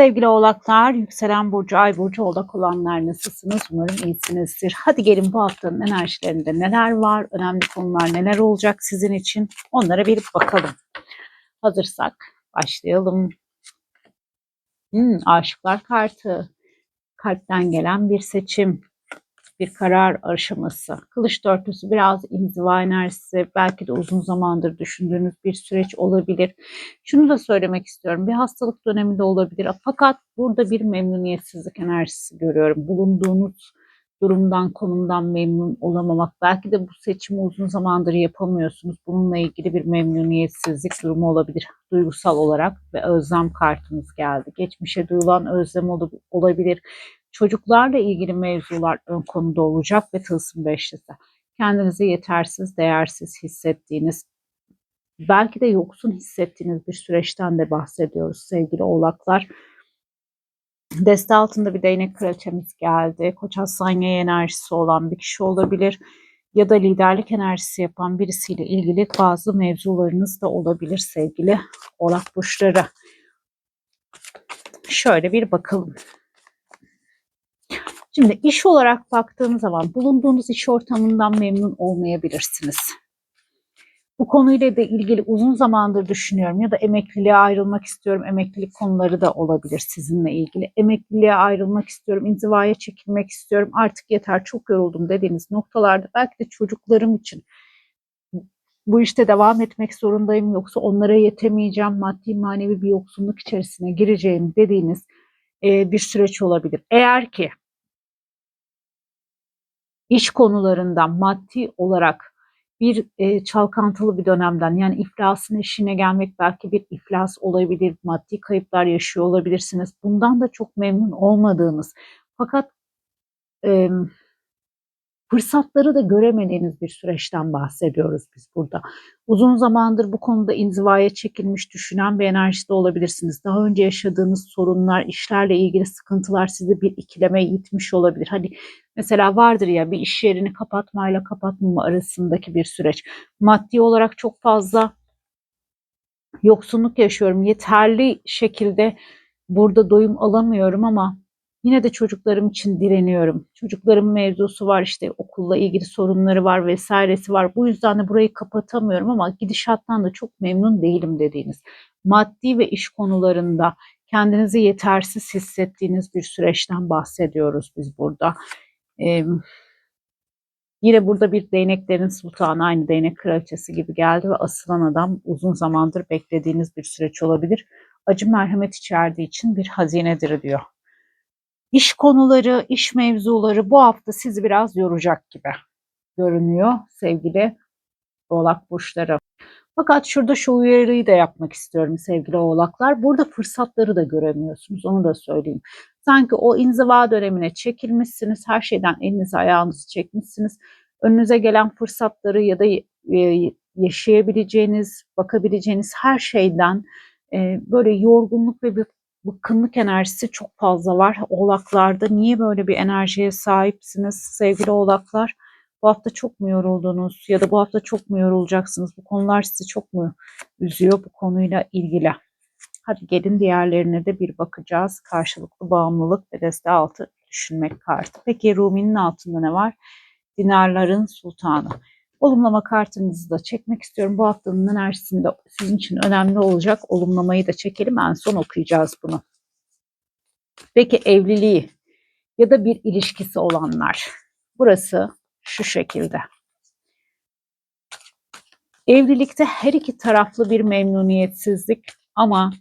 Sevgili oğlaklar, yükselen burcu, ay burcu oğlak olanlar nasılsınız? Umarım iyisinizdir. Hadi gelin bu haftanın enerjilerinde neler var, önemli konular neler olacak sizin için onlara bir bakalım. Hazırsak başlayalım. Hmm, aşıklar kartı, kalpten gelen bir seçim, bir karar aşaması. Kılıç dörtlüsü biraz inziva enerjisi, belki de uzun zamandır düşündüğünüz bir süreç olabilir. Şunu da söylemek istiyorum. Bir hastalık dönemi de olabilir. Fakat burada bir memnuniyetsizlik enerjisi görüyorum. Bulunduğunuz durumdan, konumdan memnun olamamak. Belki de bu seçimi uzun zamandır yapamıyorsunuz. Bununla ilgili bir memnuniyetsizlik durumu olabilir duygusal olarak ve özlem kartımız geldi. Geçmişe duyulan özlem ol- olabilir. Çocuklarla ilgili mevzular ön konuda olacak ve tılsım beşlisi. Kendinizi yetersiz, değersiz hissettiğiniz, belki de yoksun hissettiğiniz bir süreçten de bahsediyoruz sevgili oğlaklar. Deste altında bir değnek kraliçemiz geldi. Koç yay enerjisi olan bir kişi olabilir. Ya da liderlik enerjisi yapan birisiyle ilgili bazı mevzularınız da olabilir sevgili oğlak burçları. Şöyle bir bakalım. Şimdi iş olarak baktığımız zaman bulunduğunuz iş ortamından memnun olmayabilirsiniz. Bu konuyla da ilgili uzun zamandır düşünüyorum ya da emekliliğe ayrılmak istiyorum. Emeklilik konuları da olabilir sizinle ilgili. Emekliliğe ayrılmak istiyorum, inzivaya çekilmek istiyorum. Artık yeter çok yoruldum dediğiniz noktalarda belki de çocuklarım için bu işte devam etmek zorundayım yoksa onlara yetemeyeceğim, maddi manevi bir yoksunluk içerisine gireceğim dediğiniz bir süreç olabilir. Eğer ki iş konularından maddi olarak bir e, çalkantılı bir dönemden yani iflasın eşiğine gelmek belki bir iflas olabilir, maddi kayıplar yaşıyor olabilirsiniz. Bundan da çok memnun olmadığınız fakat e, fırsatları da göremediğiniz bir süreçten bahsediyoruz biz burada. Uzun zamandır bu konuda inzivaya çekilmiş düşünen bir enerjide olabilirsiniz. Daha önce yaşadığınız sorunlar, işlerle ilgili sıkıntılar sizi bir ikileme itmiş olabilir. Hani mesela vardır ya bir iş yerini kapatmayla kapatmama arasındaki bir süreç. Maddi olarak çok fazla yoksunluk yaşıyorum. Yeterli şekilde burada doyum alamıyorum ama Yine de çocuklarım için direniyorum. Çocuklarım mevzusu var işte okulla ilgili sorunları var vesairesi var. Bu yüzden de burayı kapatamıyorum ama gidişattan da çok memnun değilim dediğiniz. Maddi ve iş konularında kendinizi yetersiz hissettiğiniz bir süreçten bahsediyoruz biz burada. Ee, yine burada bir değneklerin sultanı aynı değnek kraliçesi gibi geldi ve asılan adam uzun zamandır beklediğiniz bir süreç olabilir. Acı merhamet içerdiği için bir hazinedir diyor. İş konuları, iş mevzuları bu hafta sizi biraz yoracak gibi görünüyor sevgili oğlak burçları. Fakat şurada şu uyarıyı da yapmak istiyorum sevgili oğlaklar. Burada fırsatları da göremiyorsunuz onu da söyleyeyim. Sanki o inziva dönemine çekilmişsiniz. Her şeyden elinizi ayağınızı çekmişsiniz. Önünüze gelen fırsatları ya da e, yaşayabileceğiniz, bakabileceğiniz her şeyden e, böyle yorgunluk ve bir bıkkınlık enerjisi çok fazla var oğlaklarda. Niye böyle bir enerjiye sahipsiniz sevgili oğlaklar? Bu hafta çok mu yoruldunuz ya da bu hafta çok mu yorulacaksınız? Bu konular sizi çok mu üzüyor bu konuyla ilgili? Hadi gelin diğerlerine de bir bakacağız. Karşılıklı bağımlılık ve deste altı düşünmek kartı. Peki Rumi'nin altında ne var? Dinarların sultanı. Olumlama kartınızı da çekmek istiyorum. Bu haftanın enerjisinde sizin için önemli olacak. Olumlamayı da çekelim. En son okuyacağız bunu. Peki evliliği ya da bir ilişkisi olanlar. Burası şu şekilde. Evlilikte her iki taraflı bir memnuniyetsizlik ama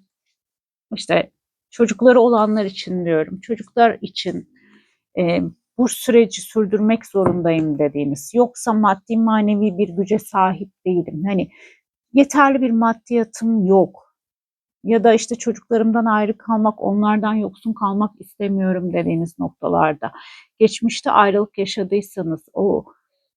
işte çocukları olanlar için diyorum. Çocuklar için e, bu süreci sürdürmek zorundayım dediğiniz. Yoksa maddi manevi bir güce sahip değilim. Hani yeterli bir maddiyatım yok. Ya da işte çocuklarımdan ayrı kalmak, onlardan yoksun kalmak istemiyorum dediğiniz noktalarda. Geçmişte ayrılık yaşadıysanız o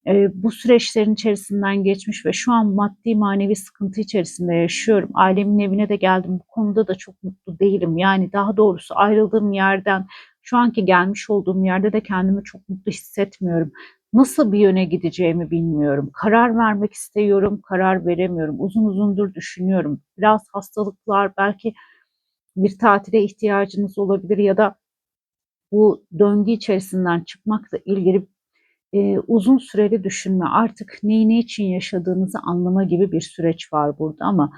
e, bu süreçlerin içerisinden geçmiş ve şu an maddi manevi sıkıntı içerisinde yaşıyorum. Ailemin evine de geldim. Bu konuda da çok mutlu değilim. Yani daha doğrusu ayrıldığım yerden şu anki gelmiş olduğum yerde de kendimi çok mutlu hissetmiyorum. Nasıl bir yöne gideceğimi bilmiyorum. Karar vermek istiyorum, karar veremiyorum. Uzun uzundur düşünüyorum. Biraz hastalıklar, belki bir tatile ihtiyacınız olabilir ya da bu döngü içerisinden çıkmakla ilgili e, uzun süreli düşünme, artık neyi ne için yaşadığınızı anlama gibi bir süreç var burada ama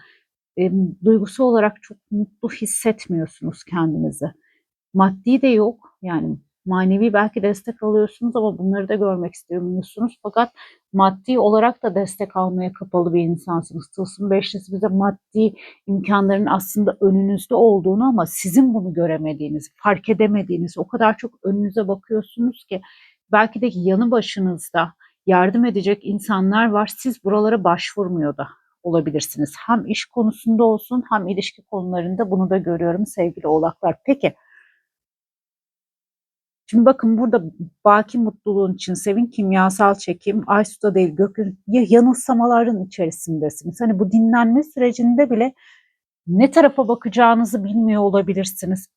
e, duygusu olarak çok mutlu hissetmiyorsunuz kendinizi. Maddi de yok yani manevi belki destek alıyorsunuz ama bunları da görmek istemiyorsunuz. Fakat maddi olarak da destek almaya kapalı bir insansınız. Tılsım Beşlisi bize maddi imkanların aslında önünüzde olduğunu ama sizin bunu göremediğiniz, fark edemediğiniz, o kadar çok önünüze bakıyorsunuz ki belki de yanı başınızda yardım edecek insanlar var. Siz buralara başvurmuyor da olabilirsiniz. Hem iş konusunda olsun hem ilişki konularında bunu da görüyorum sevgili oğlaklar. Peki Şimdi bakın burada baki mutluluğun için sevin kimyasal çekim, ay suda değil gökyüzü yanılsamaların içerisindesiniz. Hani bu dinlenme sürecinde bile ne tarafa bakacağınızı bilmiyor olabilirsiniz.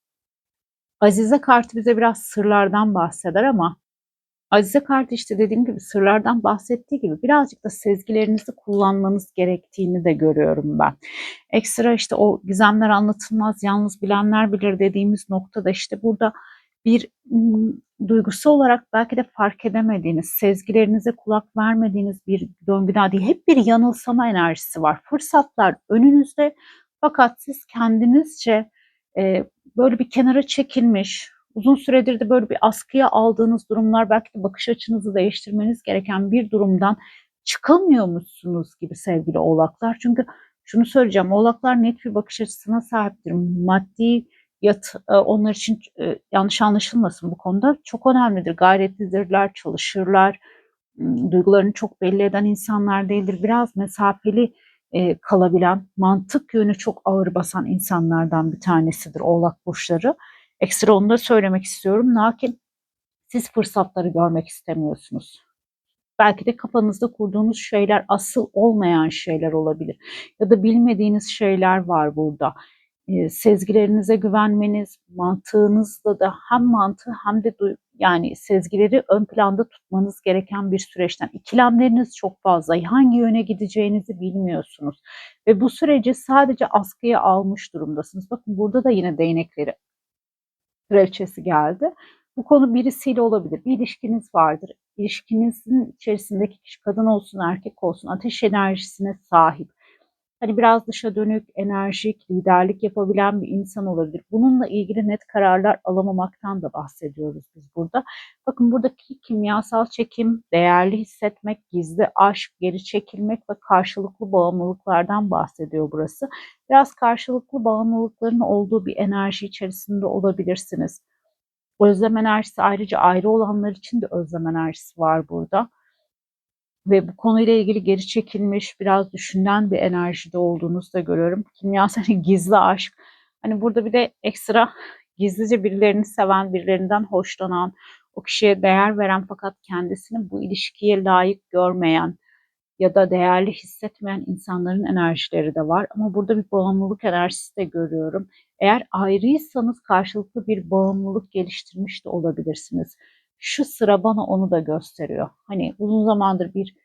Azize kartı bize biraz sırlardan bahseder ama Azize kartı işte dediğim gibi sırlardan bahsettiği gibi birazcık da sezgilerinizi kullanmanız gerektiğini de görüyorum ben. Ekstra işte o gizemler anlatılmaz, yalnız bilenler bilir dediğimiz noktada işte burada bir duygusu olarak belki de fark edemediğiniz, sezgilerinize kulak vermediğiniz bir döngüden değil, hep bir yanılsama enerjisi var. Fırsatlar önünüzde fakat siz kendinizce e, böyle bir kenara çekilmiş, uzun süredir de böyle bir askıya aldığınız durumlar, belki de bakış açınızı değiştirmeniz gereken bir durumdan çıkamıyormuşsunuz gibi sevgili oğlaklar. Çünkü şunu söyleyeceğim, oğlaklar net bir bakış açısına sahiptir. Maddi yat e, onlar için e, yanlış anlaşılmasın bu konuda çok önemlidir. Gayretlidirler, çalışırlar, duygularını çok belli eden insanlar değildir. Biraz mesafeli e, kalabilen, mantık yönü çok ağır basan insanlardan bir tanesidir oğlak burçları. Ekstra onu da söylemek istiyorum. Lakin siz fırsatları görmek istemiyorsunuz. Belki de kafanızda kurduğunuz şeyler asıl olmayan şeyler olabilir. Ya da bilmediğiniz şeyler var burada sezgilerinize güvenmeniz, mantığınızla da hem mantığı hem de yani sezgileri ön planda tutmanız gereken bir süreçten. İkilemleriniz çok fazla. Hangi yöne gideceğinizi bilmiyorsunuz. Ve bu süreci sadece askıya almış durumdasınız. Bakın burada da yine değnekleri kraliçesi geldi. Bu konu birisiyle olabilir. Bir ilişkiniz vardır. İlişkinizin içerisindeki kişi kadın olsun erkek olsun ateş enerjisine sahip hani biraz dışa dönük, enerjik, liderlik yapabilen bir insan olabilir. Bununla ilgili net kararlar alamamaktan da bahsediyoruz biz burada. Bakın buradaki kimyasal çekim, değerli hissetmek, gizli aşk, geri çekilmek ve karşılıklı bağımlılıklardan bahsediyor burası. Biraz karşılıklı bağımlılıkların olduğu bir enerji içerisinde olabilirsiniz. Özlem enerjisi ayrıca ayrı olanlar için de özlem enerjisi var burada ve bu konuyla ilgili geri çekilmiş, biraz düşünen bir enerjide olduğunuzu da görüyorum. Kimyasal gizli aşk. Hani burada bir de ekstra gizlice birilerini seven, birilerinden hoşlanan, o kişiye değer veren fakat kendisini bu ilişkiye layık görmeyen ya da değerli hissetmeyen insanların enerjileri de var. Ama burada bir bağımlılık enerjisi de görüyorum. Eğer ayrıysanız karşılıklı bir bağımlılık geliştirmiş de olabilirsiniz şu sıra bana onu da gösteriyor. Hani uzun zamandır bir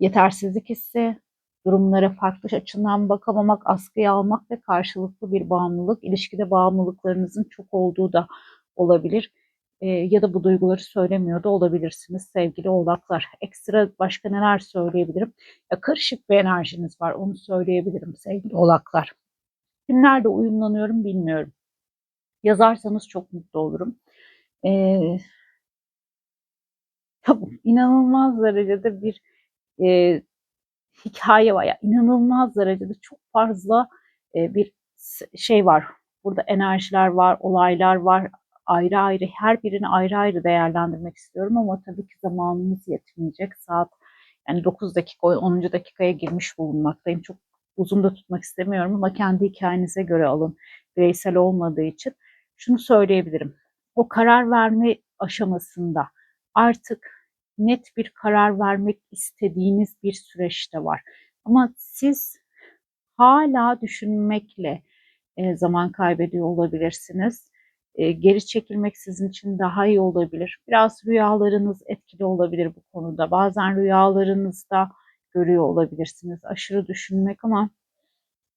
yetersizlik hissi, durumlara farklı açıdan bakamamak, askıya almak ve karşılıklı bir bağımlılık, ilişkide bağımlılıklarınızın çok olduğu da olabilir. E, ya da bu duyguları söylemiyor da olabilirsiniz sevgili oğlaklar. Ekstra başka neler söyleyebilirim? Ya karışık bir enerjiniz var, onu söyleyebilirim sevgili oğlaklar. Kimlerle uyumlanıyorum bilmiyorum. Yazarsanız çok mutlu olurum. Ee, inanılmaz derecede bir e, hikaye var. Yani inanılmaz derecede çok fazla e, bir şey var. Burada enerjiler var, olaylar var. Ayrı ayrı her birini ayrı ayrı değerlendirmek istiyorum ama tabii ki zamanımız yetmeyecek. Saat yani 9 dakika 10. dakikaya girmiş bulunmaktayım. Çok uzun da tutmak istemiyorum ama kendi hikayenize göre alın. Bireysel olmadığı için şunu söyleyebilirim. O karar verme aşamasında artık net bir karar vermek istediğiniz bir süreçte var. Ama siz hala düşünmekle e, zaman kaybediyor olabilirsiniz. E, geri çekilmek sizin için daha iyi olabilir. Biraz rüyalarınız etkili olabilir bu konuda. Bazen rüyalarınızda görüyor olabilirsiniz. Aşırı düşünmek ama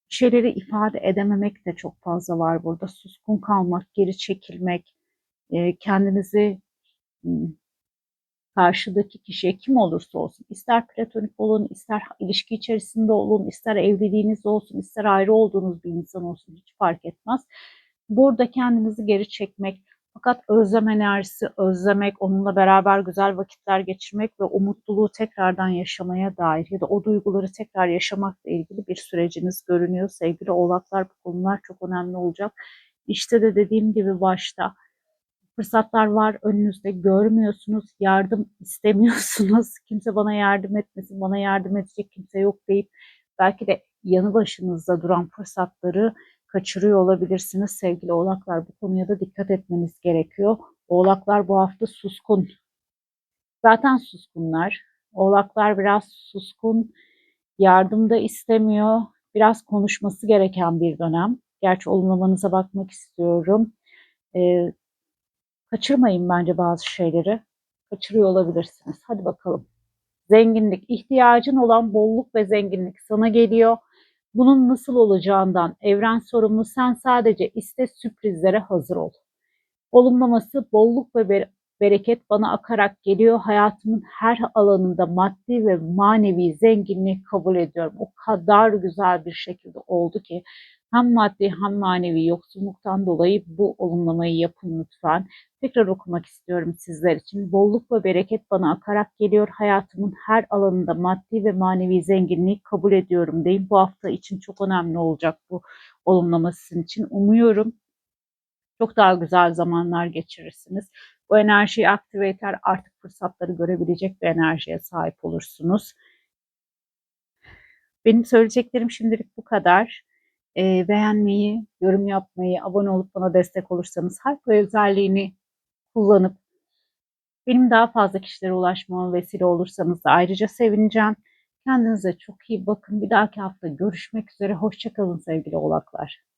şeyleri ifade edememek de çok fazla var burada. Suskun kalmak, geri çekilmek, e, kendinizi hmm, karşıdaki kişiye kim olursa olsun, ister platonik olun, ister ilişki içerisinde olun, ister evliliğiniz olsun, ister ayrı olduğunuz bir insan olsun hiç fark etmez. Burada kendinizi geri çekmek, fakat özlem enerjisi, özlemek, onunla beraber güzel vakitler geçirmek ve o mutluluğu tekrardan yaşamaya dair ya da o duyguları tekrar yaşamakla ilgili bir süreciniz görünüyor. Sevgili oğlaklar bu konular çok önemli olacak. İşte de dediğim gibi başta fırsatlar var önünüzde görmüyorsunuz, yardım istemiyorsunuz. Kimse bana yardım etmesin, bana yardım edecek kimse yok deyip belki de yanı başınızda duran fırsatları kaçırıyor olabilirsiniz sevgili oğlaklar. Bu konuya da dikkat etmeniz gerekiyor. Oğlaklar bu hafta suskun. Zaten suskunlar. Oğlaklar biraz suskun. Yardım da istemiyor. Biraz konuşması gereken bir dönem. Gerçi olumlamanıza bakmak istiyorum. Ee, kaçırmayın bence bazı şeyleri. Kaçırıyor olabilirsiniz. Hadi bakalım. Zenginlik, ihtiyacın olan bolluk ve zenginlik sana geliyor bunun nasıl olacağından evren sorumlu sen sadece iste sürprizlere hazır ol. Olumlaması bolluk ve bereket bana akarak geliyor. Hayatımın her alanında maddi ve manevi zenginliği kabul ediyorum. O kadar güzel bir şekilde oldu ki hem maddi hem manevi yoksulluktan dolayı bu olumlamayı yapın lütfen. Tekrar okumak istiyorum sizler için. Bolluk ve bereket bana akarak geliyor. Hayatımın her alanında maddi ve manevi zenginliği kabul ediyorum deyin. Bu hafta için çok önemli olacak bu olumlaması için. Umuyorum çok daha güzel zamanlar geçirirsiniz. Bu enerjiyi aktive eder artık fırsatları görebilecek bir enerjiye sahip olursunuz. Benim söyleyeceklerim şimdilik bu kadar. Ee, beğenmeyi, yorum yapmayı, abone olup bana destek olursanız harf özelliğini kullanıp benim daha fazla kişilere ulaşmama vesile olursanız da ayrıca sevineceğim. Kendinize çok iyi bakın. Bir dahaki hafta görüşmek üzere. Hoşçakalın sevgili oğlaklar.